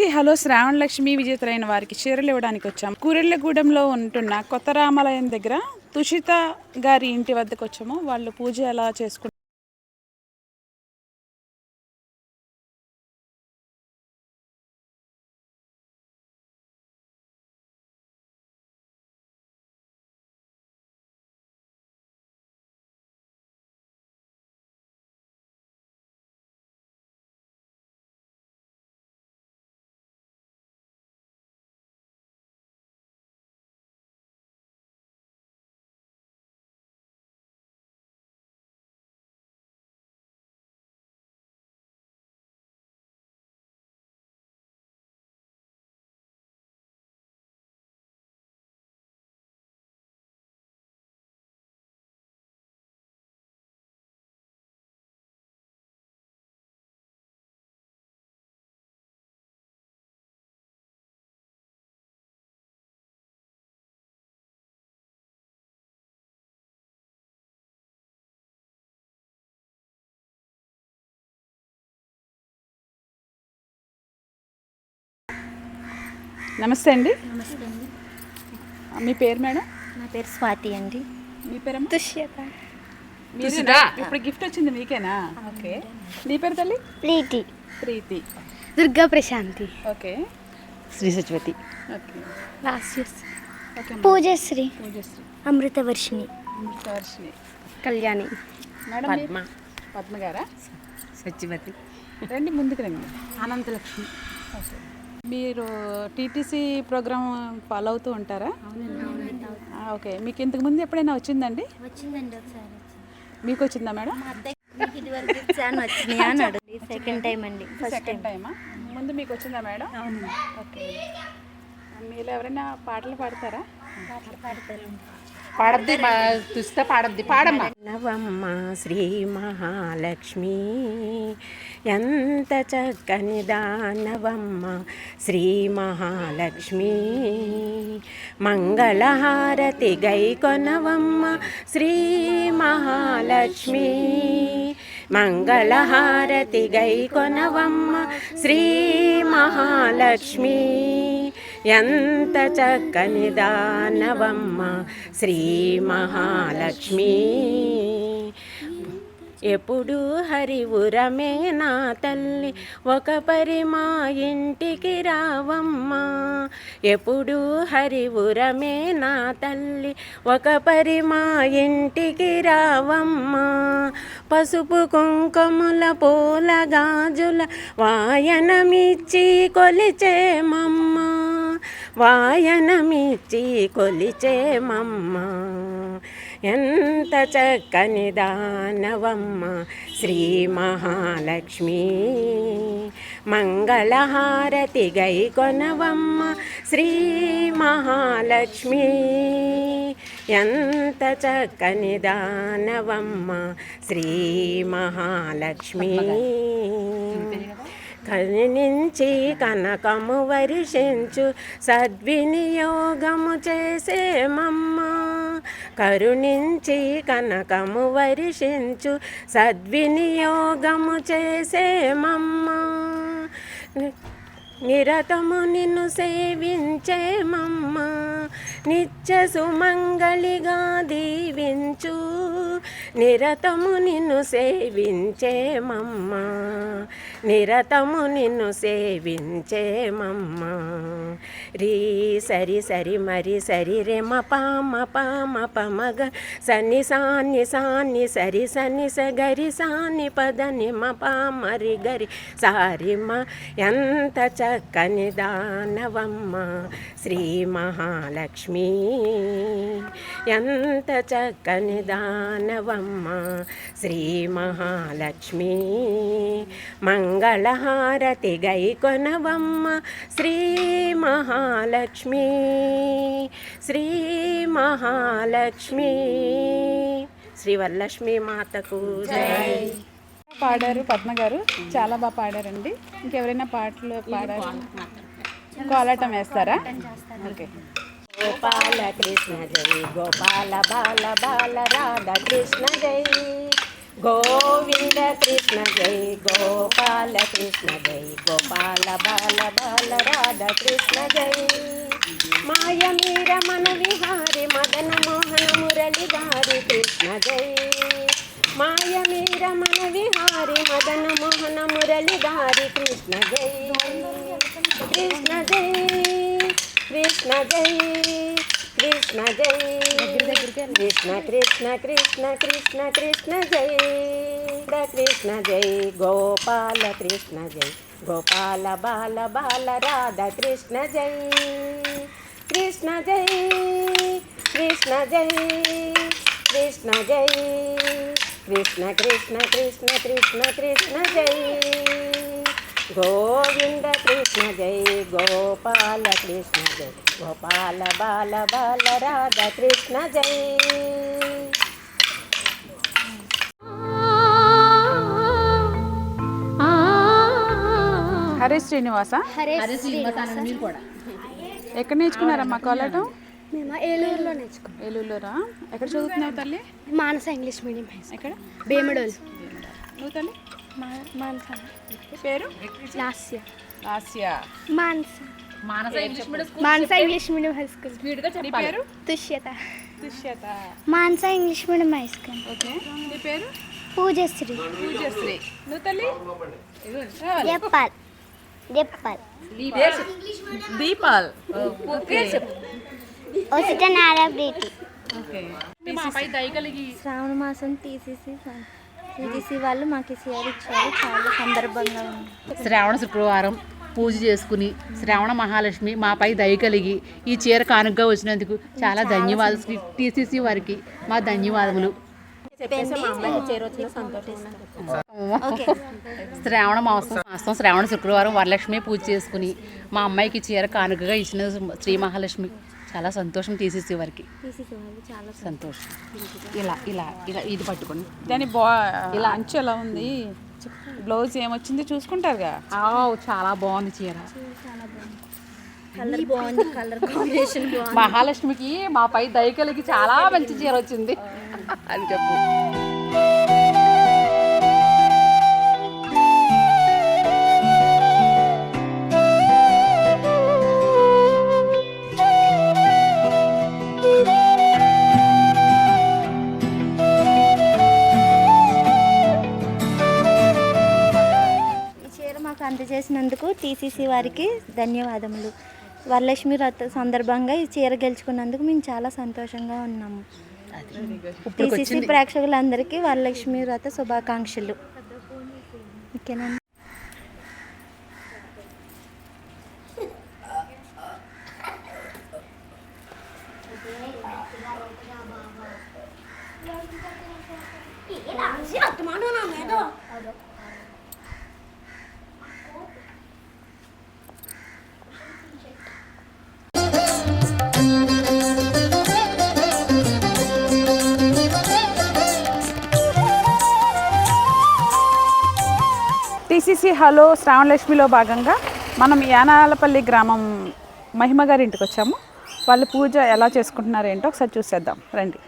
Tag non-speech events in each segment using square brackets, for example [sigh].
SC hello శ్రావణ లక్ష్మి విజేతలైన వారికి చీరలు ఇవ్వడానికి వచ్చాము. కూరెళ్ళగూడెంలో ఉంటున్న కొత్త రామాలయం దగ్గర తుషిత గారి ఇంటి వద్దకు వచ్చాము. వాళ్ళు పూజ ఎలా చేసుకుంటారు నమస్తే అండి. నమస్తే అండి. మీ పేరు మేడం? నా పేరు స్వాతి అండి. మీ పేరమ్మా? దుష్యత మీరేనా? ఇప్పుడు గిఫ్ట్ వచ్చింది మీకేనా? ఓకే. నీ పేరు తల్లి? ప్రీతి. ప్రీతి. దుర్గా ప్రశాంతి. ఓకే. శ్రీ సచివతి ఓకే. లాస్యస్ ఓకే అమ్మా. పూజశ్రీ. పూజశ్రీ. అమృతవర్షిణి. అమృతవర్షిణి. కళ్యాణి. మేడం మీ- పద్మ. పద్మ గారా? సచివతి రండి ముందుకు రండి. అనంతలక్ష్మి. ఓకే. మీరు టీటీసీ ప్రోగ్రామ్ ఫాలో అవుతూ ఉంటారా? ఓకే. మీకు ఇంతకు ముందు ఎప్పుడైనా వచ్చిందండి? వచ్చిందండి ఒకసారి మీకు వచ్చిందా మేడం? సెకండ్ టైం అండి సెకండ్ టైమా ముందు మీకు వచ్చిందా మేడం? ఓకే. మీలో ఎవరైనా పాటలు పాడతారా? పాటలు పాడతారు పాడద్ది తుస్త పాడద్ది. పాడమ్మ. నవమ్మ శ్రీ మహాలక్ష్మి. ఎంత చక్కని దానవమ్మ శ్రీ మహాలక్ష్మి. మంగళహారతి గై కొనవమ్మ శ్రీ మహాలక్ష్మి. మంగళహారతి గై కొనవమ్మ శ్రీ మహాలక్ష్మి. ఎంత చక్కని దానవమ్మ శ్రీ మహాలక్ష్మి. ఎప్పుడు హరివురమే నా తల్లి ఒక పరి మా ఇంటికి రావమ్మా. ఎప్పుడు హరివురమే నా తల్లి ఒక పరి మా ఇంటికి రావమ్మా. పసుపు కుంకుమల పూల గాజుల వాయనమిచ్చి కొలిచేమమ్మా వాయనమిచ్చి కొలిచేమమ్మ. ఎంత చక్కని దానవమ్మ శ్రీ మహాలక్ష్మి. మంగళహారతి గై కొనవమ్మ శ్రీ మహాలక్ష్మి. ఎంత చక్కని దానవమ్మ శ్రీ మహాలక్ష్మి. కరుణించి కనకము వర్షించు సద్వినియోగము చేసేమమ్మ కరుణించి కనకము వర్షించు సద్వినియోగము చేసేమమ్మ నిరతము నిన్ను సేవించేమమ్మ. నిత్య సుమంగళిగా దీవించు. నిరతము నిన్ను సేవించేమమ్మ. నిరతము నిన్ను సేవించేమమ్మ. రీ సరి సరి మరి సరి రెమ పామ పామ పమగ సన్ని సాన్ని సాన్ని సరి సన్ని స గరి సాన్ని పద నిమ పామరి గరి సారి మ ఎంత చ చక్కని దానవమ్మ శ్రీ మహాలక్ష్మి. ఎంత చక్కని దానవమ్మ శ్రీ మహాలక్ష్మి. మంగళహారతి గై కొనవమ్మ శ్రీ మహాలక్ష్మి. శ్రీ మహాలక్ష్మి. శ్రీ వరలక్ష్మి మాతకు జై. పాడారు పద్మ గారు. చాలా బాగా పాడారండి. ఇంకెవరైనా పాటలు పాడారు? కోలాటం వేస్తారా? ఓకే. గోపాల కృష్ణ జై గోపాల బాల బాల రాధ కృష్ణ జై. గోవింద కృష్ణ జై గోపాల కృష్ణ జై గోపాల బాల బాల రాధ కృష్ణ జై. మాయ మీర మన విహారి మదన మోహన మురళి గారి కృష్ణ జై. మాయ మీర మన విహారి మదన మోహన మురళి గారి కృష్ణ జై కృష్ణ జై కృష్ణ జై కృష్ణ జై కృష్ణ కృష్ణ కృష్ణ కృష్ణ కృష్ణ జై కృష్ణ జై గోపాల కృష్ణ జై గోపాల బాల బాల రాధ కృష్ణ జై కృష్ణ జై కృష్ణ జై కృష్ణ జై కృష్ణ కృష్ణ కృష్ణ కృష్ణ కృష్ణ జై. గోవింద కృష్ణ జై గోపాల కృష్ణ జై గోపాల బాల బాల రాధ కృష్ణ జై. హరే శ్రీనివాస? హరే ఎక్కడ నేర్చుకున్నారమ్మా కోలాటం? మేము ఏలూరులో నేర్చుకున్నాం. ఏలూరులోరా ఎక్కడ చదువుతున్నావు తల్లి? Manasa English medium high school. ఎక్కడ? భీమడోల్. నువ్వు తల్లి? మానస. పేరు? Last year Asia Manasa Manasa English medium high school. నీ పేరు? Tushyata. Dushyata Manasa English medium high school. Okay. నీ పేరు? పూజశ్రీ. పూజశ్రీ. నువ్వు తల్లి? చెప్పాలి చెప్పాలి దీపాల్. వసిట నారాయణ ఓకే. శ్రావణ మాసం తీసేసి తీసేసి వాళ్ళు మాకు చీర ఇచ్చారు. చాలా సందర్భంగా ఉంది. శ్రావణ శుక్రవారం పూజ చేసుకుని శ్రావణ మహాలక్ష్మి మాపై దయ కలిగి ఈ చీర కానుకగా వచ్చినందుకు చాలా ధన్యవాదాలు. టీసీసీ వారికి మా ధన్యవాదములు. శ్రావణ మాసం మాసం శ్రావణ శుక్రవారం వరలక్ష్మి పూజ చేసుకుని మా అమ్మాయికి చీర కానుకగా ఇచ్చిన శ్రీ మహాలక్ష్మి. చాలా సంతోషం టీసీసీ వారికి తీసేసి వాళ్ళు చాలా సంతోషం. ఇలా ఇలా ఇలా ఇది పట్టుకోండి. దాని బా ఇలా. అంచు ఎలా ఉంది? బ్లౌజ్ ఏమొచ్చింది చూసుకుంటారుగా? ఆ, చాలా బాగుంది చీర. కలర్ బాగుంది కలర్ కాంబినేషన్ బాగుంది. మహాలక్ష్మికి మాపై దయ కలిగి చాలా మంచి చీర వచ్చింది. అని చెప్పు. అందజేసినందుకు టీసీసీ వారికి ధన్యవాదములు. వరలక్ష్మి రథ సందర్భంగా ఈ చీర గెలుచుకున్నందుకు మేము చాలా సంతోషంగా ఉన్నాము. టీసీసీ ప్రేక్షకులందరికీ వరలక్ష్మి వ్రత శుభాకాంక్షలు. ఓకేనా? హలో శ్రావణలక్ష్మిలో భాగంగా మనం యానాలపల్లి గ్రామం మహిమ గారి ఇంటికి వచ్చాము. వాళ్ళు పూజ ఎలా చేసుకుంటున్నారు ఏంటో ఒకసారి చూసేద్దాం. రండి.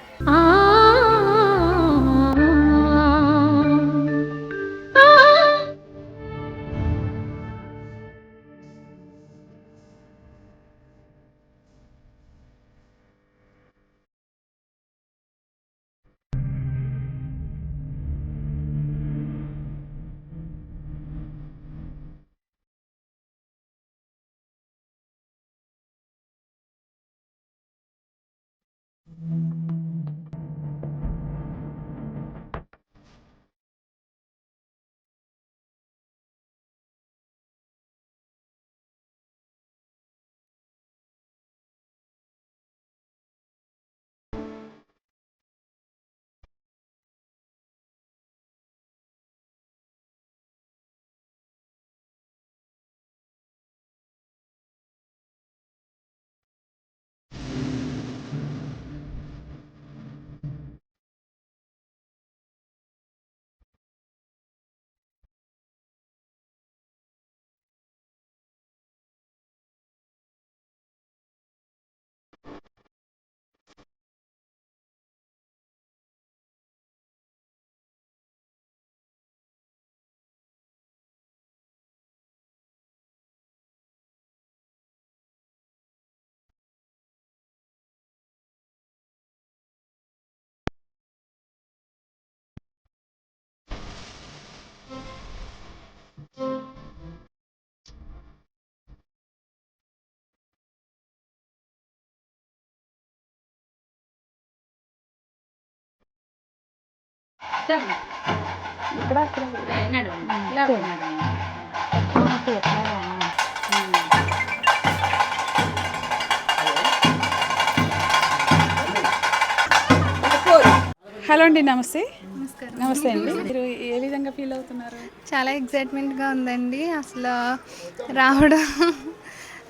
ఇక్కడ హలో అండి నమస్తే. నమస్తే అండి. మీరు ఏ విధంగా ఫీల్ అవుతున్నారు? చాలా ఎగ్జైట్మెంట్గా ఉందండి. అసలు రావడం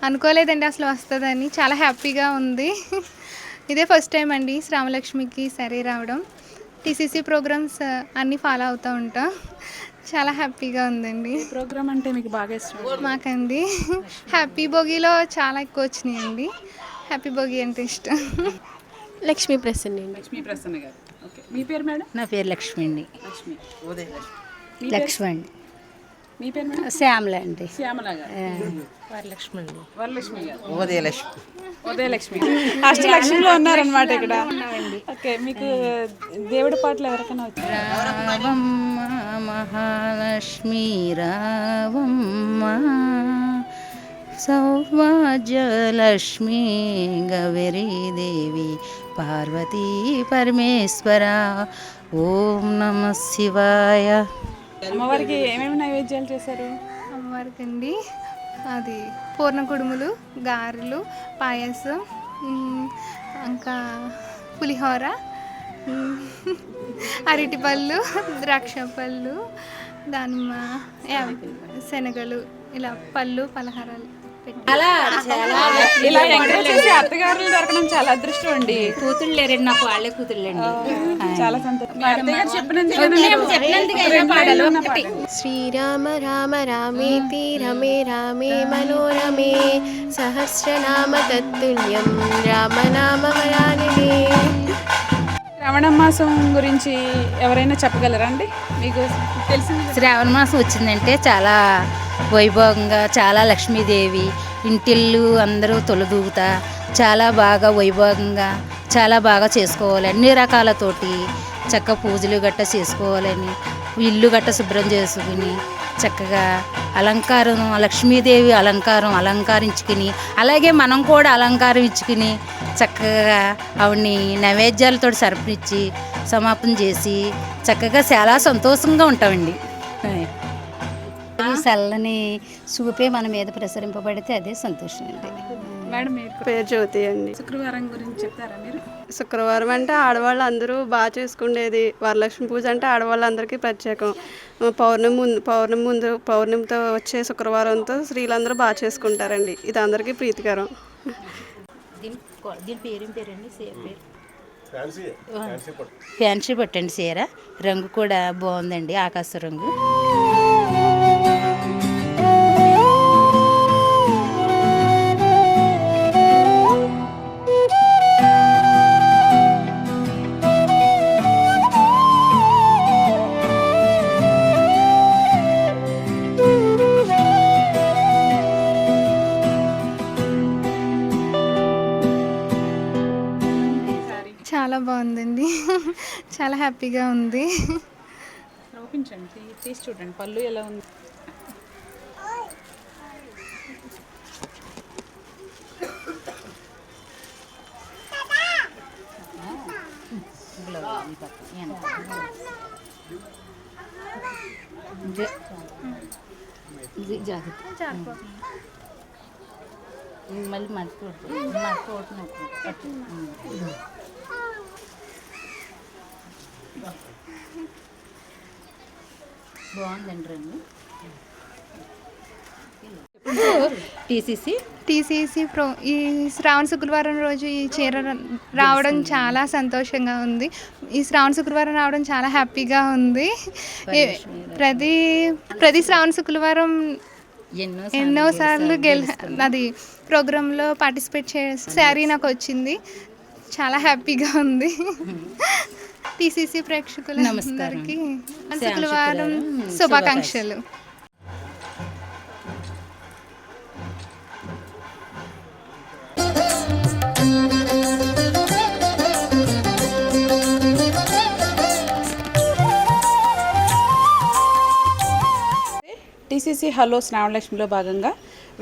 అనుకోలేదండి అసలు వస్తుందని. చాలా హ్యాపీగా ఉంది. ఇదే ఫస్ట్ టైం అండి శ్రామలక్ష్మికి సరే రావడం. టీసీసీ ప్రోగ్రామ్స్ అన్నీ ఫాలో అవుతూ ఉంటాం. చాలా హ్యాపీగా ఉందండి. ప్రోగ్రామ్ అంటే మీకు బాగా ఇష్టం మాకండి. హ్యాపీ భోగిలో చాలా ఎక్కువ వచ్చినాయండి. హ్యాపీ భోగి అంటే ఇష్టం. లక్ష్మీ ప్రసన్న అండి. లక్ష్మీ ప్రసన్న గారు. ఓకే. మీ పేరు మేడం? నా పేరు లక్ష్మి అండి. లక్ష్మి. మీ పేరు? లక్ష్మి అండి. మీ పేరు మేడం? శ్యామల అండి. శ్యామల గారు. వరలక్ష్మి అండి. వరలక్ష్మి గారు. ఉదయలక్ష్మి. ఉదయలక్ష్మి. [laughs] అష్టలక్ష్మిలో ఉన్నారనమాట ఇక్కడ. ఓకే మీకు దేవుడి పాటలు ఎవరికైనా రావమ్మ మహాలక్ష్మి రావమ్మ సౌభాగ్యలక్ష్మి గౌరీదేవి పార్వతీ పరమేశ్వర ఓం నమ శివాయ. అమ్మవారికి ఏమేమి నైవేద్యాలు చేశారు? అమ్మవారికి అండి అది పూర్ణ కుడుములు గారెలు పాయసం ఇంకా పులిహోర అరటిపళ్ళు ద్రాక్ష పళ్ళు దానిమ్మ యాభై శనగలు ఇలా పళ్ళు పలహారాలు. ఇలా ఎంకరేజ్ చేసే అత్తగారులు దొరకడం చాలా అదృష్టం అండి కూతుళ్ళు లేరండి నాకు వాళ్ళే కూతుళ్ళండి. చాలా సంతోషం. శ్రీరామ రామ రామేతి రమే రామే మనోరమే సహస్రనామ తత్తుల్యం రామనామ వరాననే శ్రావణ మాసం గురించి ఎవరైనా చెప్పగలరా అండి? మీకు తెలిసింది శ్రావణ మాసం వచ్చిందంటే చాలా వైభవంగా చాలా లక్ష్మీదేవి ఇంటిల్లు అందరూ తొలదూగుతా చాలా బాగా వైభవంగా చాలా బాగా చేసుకోవాలి. అన్ని రకాలతోటి చక్క పూజలు గట్ట చేసుకోవాలని ఇల్లు గట్ట శుభ్రం చేసుకుని చక్కగా అలంకారం లక్ష్మీదేవి అలంకారం అలంకరించుకుని అలాగే మనం కూడా అలంకారం ఇచ్చుకుని చక్కగా ఆవిడ్ని నైవేద్యాలతో సరపరిచి సమాపన చేసి చక్కగా చాలా సంతోషంగా ఉంటామండి. ఈ చల్లని చూపే మన మీద ప్రసరింపబడితే అదే సంతోషం అండి. మేడం పేరు జ్యోతి అండి. శుక్రవారం గురించి చెప్తారా మీరు? శుక్రవారం అంటే ఆడవాళ్ళు అందరూ బాగా చేసుకునేది వరలక్ష్మి పూజ అంటే ఆడవాళ్ళందరికీ ప్రత్యేకం. పౌర్ణమి ముందు పౌర్ణమి ముందు పౌర్ణమితో వచ్చే శుక్రవారంతో స్త్రీలందరూ బాగా చేసుకుంటారండి. ఇది అందరికీ ప్రీతికరం. దీని దీని పేరు ఏం పేరండి? సీర పేరు? ఫ్యాన్సీ పట్టండి సీర. రంగు కూడా బాగుందండి ఆకాశ రంగు. బాగుందండి. చాలా హ్యాపీగా ఉంది. తీసి చూడండి పళ్ళు ఎలా ఉంది? ఇది జాగ్రత్త. ఇది మళ్ళీ మర్చిపోతుంది మర్చిపోతున్నట్టు పట్టు. బాగుందండి రంగు. టీసీసీ. టీసీసీ ప్రో ఈ శ్రావణ శుక్రవారం రోజు ఈ చీర రావడం చాలా సంతోషంగా ఉంది. ఈ శ్రావణ శుక్రవారం రావడం చాలా హ్యాపీగా ఉంది. ప్రతి ప్రతి శ్రావణ శుక్రవారం ఎన్నో ఎన్నో సార్లు గెల్ అది ప్రోగ్రాంలో పార్టిసిపేట్ చే శారీ నాకు వచ్చింది. చాలా హ్యాపీగా ఉంది. టీసీసీ ప్రేక్షకులందరికీ శుక్రవారం శుభాకాంక్షలు. టీసీసీ హలో శ్రావణలక్ష్మిలో భాగంగా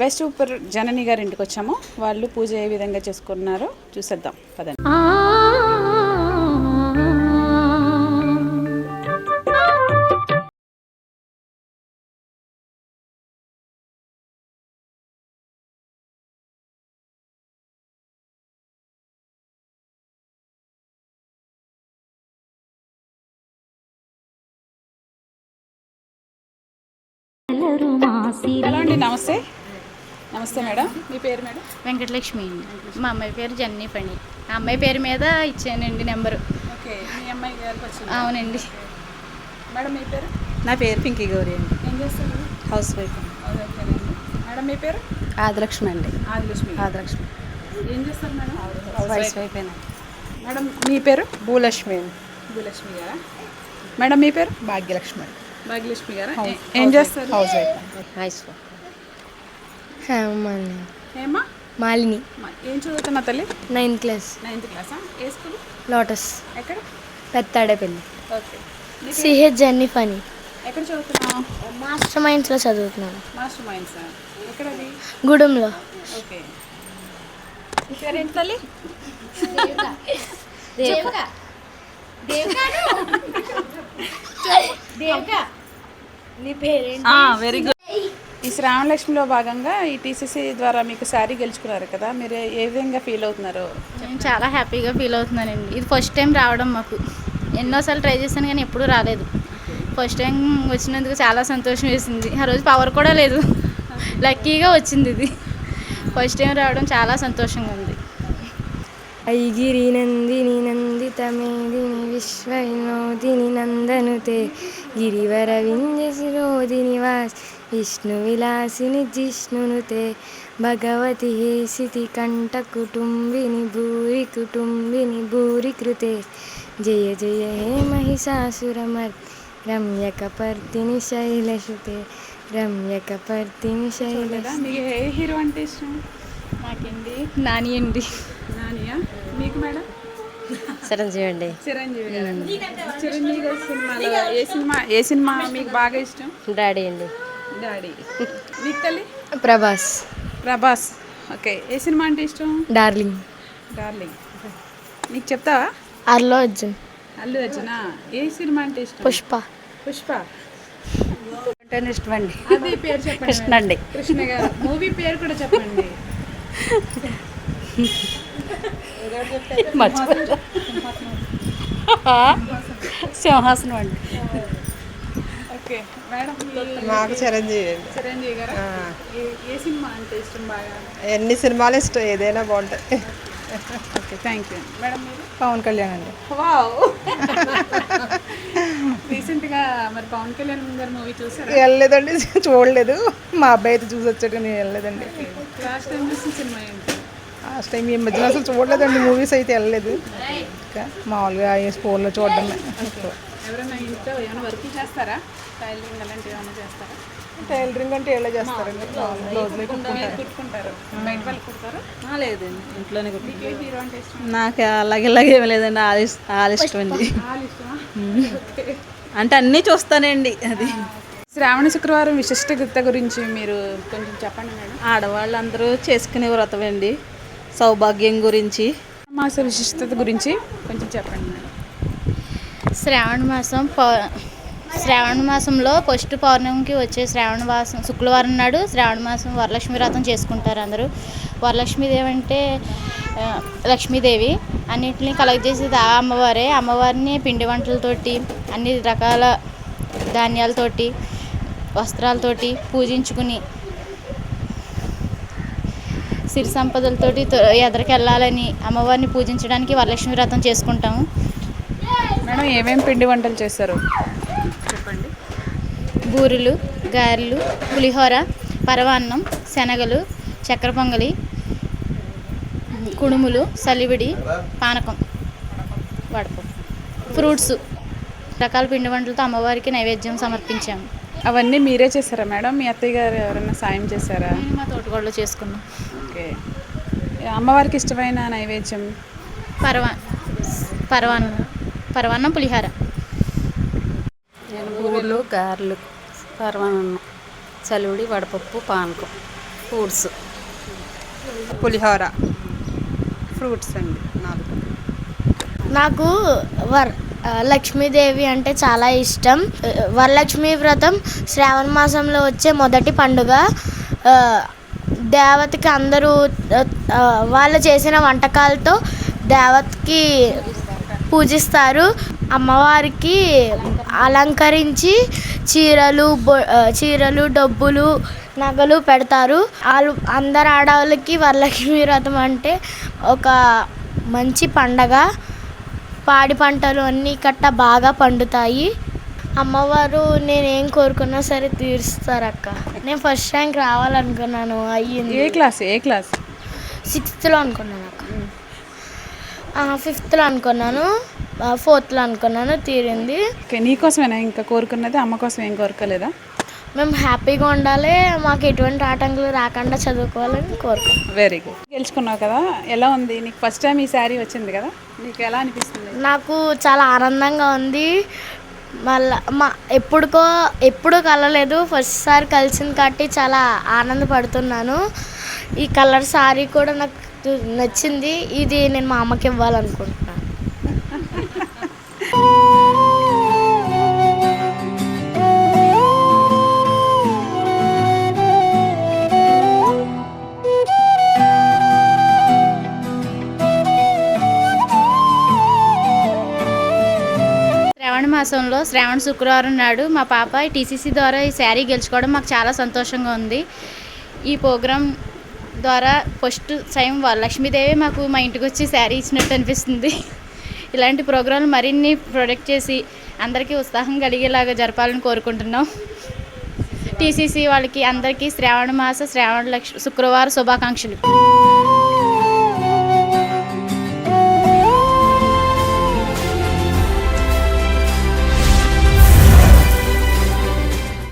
వెస్ట్ ఊపర్ జనని గారి ఇంటికి వచ్చాము. వాళ్ళు పూజ ఏ విధంగా చేసుకున్నారో చూసేద్దాం. పదండి. హలో అండి నమస్తే. నమస్తే మేడం. మీ పేరు మేడం? వెంకటలక్ష్మి. అండి మా అమ్మాయి పేరు జన్నీ పని ఆ అమ్మాయి పేరు మీద ఇచ్చానండి నెంబరు. ఓకే మీ అమ్మాయి గారికి వచ్చింది? అవునండి. మేడం మీ పేరు? నా పేరు పింకీ గౌరి అండి. ఏం చేస్తారు? హౌస్ వైఫ్ మేడం మీ పేరు? ఆదిలక్ష్మి అండి. ఆదిలక్ష్మి. ఆదిలక్ష్మి. ఏం చేస్తారు మేడం? హౌస్ వైఫ్ అయినా మేడం మీ పేరు? భూలక్ష్మి అండి. భూలక్ష్మి గారా మేడం మీ పేరు? భాగ్యలక్ష్మి అండి. భాగ్యలక్ష్మి గారా? ఏ- చేస్తారు? House wife. హౌస్ వైఫ్ ఏమా మాలిని. మా- ఏం చదువుతున్నా తల్లి? నైన్త్ క్లాస్ నైన్త్ క్లాసా ఏ స్కూల్? లోటస్. ఎక్కడ? పెత్తాడేపల్లి. ఓకే. సిహెచ్ జర్నీ ఫనీ. ఎక్కడ చదువుతున్నావు? మాస్టర్ మైండ్స్లో చదువుతున్నాను. మాస్టర్ మైండ్స్ ఎక్కడది? గూడెంలో. ఓకే. పేరేంటి తల్లి? వెరీ గుడ్ ఈ శ్రావణలక్ష్మిలో భాగంగా ఈ టీసీసీ ద్వారా మీకు శారీ గెలుచుకున్నారు కదా మీరు ఏ విధంగా ఫీల్ అవుతున్నారు? నేను చాలా హ్యాపీగా ఫీల్ అవుతున్నానండి. ఇది ఫస్ట్ టైం రావడం మాకు. ఎన్నోసార్లు ట్రై చేశాను కానీ ఎప్పుడూ రాలేదు. ఫస్ట్ టైం వచ్చినందుకు చాలా సంతోషం వేసింది. ఆ రోజు పవర్ కూడా లేదు. లక్కీగా వచ్చింది ఇది. ఫస్ట్ టైం రావడం చాలా సంతోషంగా ఉంది. ఐగిరి నందిని నందిత మేదిని విశ్వ వినోదిని నందనుతే. గిరివర వింజ శిరోదిని వాస్ విష్ణు విలాసిని జిష్ణునుతే భగవతి హేసితి కంఠ కుటుంబిని భూరి కుటుంబిని భూరి కృతే. జయ జయ హే మహిషాసురమర్ రమ్యకపర్తిని శైలసుతే రమ్యకపర్తిని శైల మీకు ఏ హీరో అంటే ఇష్టం? నాకండి నాని అండి నానియా? మీకు మేడం చిరంజీవి అండి. చిరంజీవి గారు. చిరంజీవి గారి సినిమాలో ఏ సినిమా ఏ సినిమా మీకు బాగా ఇష్టం? డాడీ అండి. డాడీ. మీకు తల్లి? ప్రభాస్. ప్రభాస్. ఓకే. ఏ సినిమా అంటే ఇష్టం? డార్లింగ్. డార్లింగ్. నీకు చెప్తావా? అల్లు అర్జున్. అల్లు అర్జున? ఏ సినిమా అంటే ఇష్టం? పుష్ప. పుష్ప. అంటే ఇష్టం అండి అది పేరు చెప్పండి. కృష్ణ అండి. కృష్ణ గారు. మూవీ పేరు కూడా చెప్పండి. [laughs] మర్చిపోయా సింహాసనం అండి. ఓకే. మేడం మాకు చిరంజీవి చిరంజీవి గారు? ఏ- ఏ సినిమా అంటే ఇష్టం బాగా? ఎన్ని సినిమాలు ఇష్టం? ఏదైనా బాగుంటాయి ఓకే థ్యాంక్ యూ మేడం మీరు? పవన్ కళ్యాణ్ అండి. వావ్. రీసెంట్గా మరి పవన్ కళ్యాణ్ గారి మూవీ చూసారా? వెళ్ళలేదండి చూడలేదు. మా అబ్బాయి అయితే చూసి వచ్చాడు నేను వెళ్ళలేదండి. లాస్ట్ టైం చూసిన సినిమా ఏంటి? లాస్ట్ టైం ఈ మధ్యన అసలు చూడలేదండి మూవీస్ అయితే వెళ్ళలేదు. ఇంకా మామూలుగా ఈ స్కూల్లో చూడడమే ఎవరైనా ఇంట్లో ఏమైనా వర్క్ చేస్తారా? టైలరింగ్ అలాంటివి ఏమైనా చేస్తారా? టైలరింగ్ అంటే ఎలా చేస్తారండి. బ్లౌజ్లు కుట్టుకుంటారు. బయట వాళ్ళు కుడతారు? లేదండి ఇంట్లోనే నాకు అలాగే ఇలాగే ఏమి లేదండి ఆది ఆది ఇష్టం అండి. [laughs] అంటే అన్నీ చూస్తానండి అది. శ్రావణ శుక్రవారం విశిష్టత గురించి మీరు కొంచెం చెప్పండి మేడం. ఆడవాళ్ళందరూ చేసుకునే వ్రతం అండి సౌభాగ్యం గురించి? మాస విశిష్టత గురించి కొంచెం చెప్పండి శ్రావణ మాసం పౌ శ్రావణ మాసంలో ఫస్ట్ పౌర్ణమికి వచ్చే శ్రావణ మాసం శుక్రవారం నాడు శ్రావణ మాసం వరలక్ష్మి వ్రతం చేసుకుంటారు అందరూ. వరలక్ష్మీదేవి అంటే లక్ష్మీదేవి. అన్నిటిని కలెక్ట్ చేసేది ఆ అమ్మవారే. అమ్మవారిని పిండి వంటలతోటి అన్ని రకాల ధాన్యాలతోటి వస్త్రాలతోటి పూజించుకుని సిరి సంపదలతోటి తొ- ఎదరికెళ్ళాలని అమ్మవారిని పూజించడానికి వరలక్ష్మి వ్రతం చేసుకుంటాము. మేడం ఏమేమి పిండి వంటలు చేస్తారు చెప్పండి. బూరెలు గారెలు పులిహోర పరవాన్నం శనగలు చక్కెర పొంగలి కుడుములు సలివిడి పానకం వడపప్పు ఫ్రూట్స్ రకాల పిండి వంటలతో అమ్మవారికి నైవేద్యం సమర్పించాము. అవన్నీ మీరే చేస్తారా మేడం? మీ అత్తయ్య గారు ఎవరైనా సాయం చేశారా? నేను మా తోటగోడలో చేసుకున్నాం. ఓకే అమ్మవారికి ఇష్టమైన నైవేద్యం? పరవా పరవాన్నం పరవాన్నం పులిహోర. నేను బూరెలు గారెలు పరమాన్నం చలివిడి వడపప్పు పానకం ఫ్రూట్స్. పులిహోర ఫ్రూట్స్ అండి నాలుగు. నాకు వర్ లక్ష్మీదేవి అంటే చాలా ఇష్టం. వరలక్ష్మి వ్రతం శ్రావణ మాసంలో వచ్చే మొదటి పండుగ. దేవతకి అందరూ వాళ్ళు చేసిన వంటకాలతో దేవతకి పూజిస్తారు. అమ్మవారికి అలంకరించి చీరలు చీరలు డబ్బులు నగలు పెడతారు. వాళ్ళు అందరు ఆడవాళ్ళకి వరలక్ష్మి వ్రతం అంటే ఒక మంచి పండగ. పాడి పంటలు అన్నీ కట్ట బాగా పండుతాయి. అమ్మవారు నేనేం కోరుకున్నా సరే తీరుస్తారు అక్క నేను ఫస్ట్ ర్యాంక్ రావాలనుకున్నాను అయ్యింది. ఏ క్లాస్ ఏ క్లాస్ సిక్స్త్లో అనుకున్నాను అక్క. ఫిఫ్త్లో అనుకున్నాను ఫోర్త్లో అనుకున్నాను తీరింది. నీకోసమేనా ఇంకా కోరుకున్నది? అమ్మ కోసం ఏం కోరుకోలేదా? మేము హ్యాపీగా ఉండాలి మాకు ఎటువంటి ఆటంకాలు రాకుండా చదువుకోవాలని కోరుకుంటున్నాం. వెరీ గుడ్ గెలుచుకున్నావు కదా ఎలా ఉంది? నీకు ఫస్ట్ టైం ఈ శారీ వచ్చింది కదా నీకు ఎలా అనిపిస్తుంది? నాకు చాలా ఆనందంగా ఉంది. మళ్ళీ మా ఎప్పుడుకో ఎప్పుడూ కలలేదు. ఫస్ట్ సారి కలిసింది కాబట్టి చాలా ఆనందపడుతున్నాను. ఈ కలర్ సారీ కూడా నాకు నచ్చింది. ఇది నేను మా అమ్మకి ఇవ్వాలనుకుంటున్నాను. [laughs] మాసంలో శ్రావణ శుక్రవారం నాడు మా పాప టీసీసీ ద్వారా ఈ శారీ గెలుచుకోవడం మాకు చాలా సంతోషంగా ఉంది. ఈ ప్రోగ్రాం ద్వారా ఫస్ట్ టైం లక్ష్మీదేవి మాకు మా ఇంటికి వచ్చి శారీ ఇచ్చినట్టు అనిపిస్తుంది. ఇలాంటి ప్రోగ్రాంలు మరిన్ని ప్రొడక్ట్ చేసి అందరికీ ఉత్సాహం కలిగేలాగా జరపాలని కోరుకుంటున్నాం. టీసీసీ వాళ్ళకి అందరికీ శ్రావణ మాస శ్రావణ లక్ష శుక్రవారం శుభాకాంక్షలు.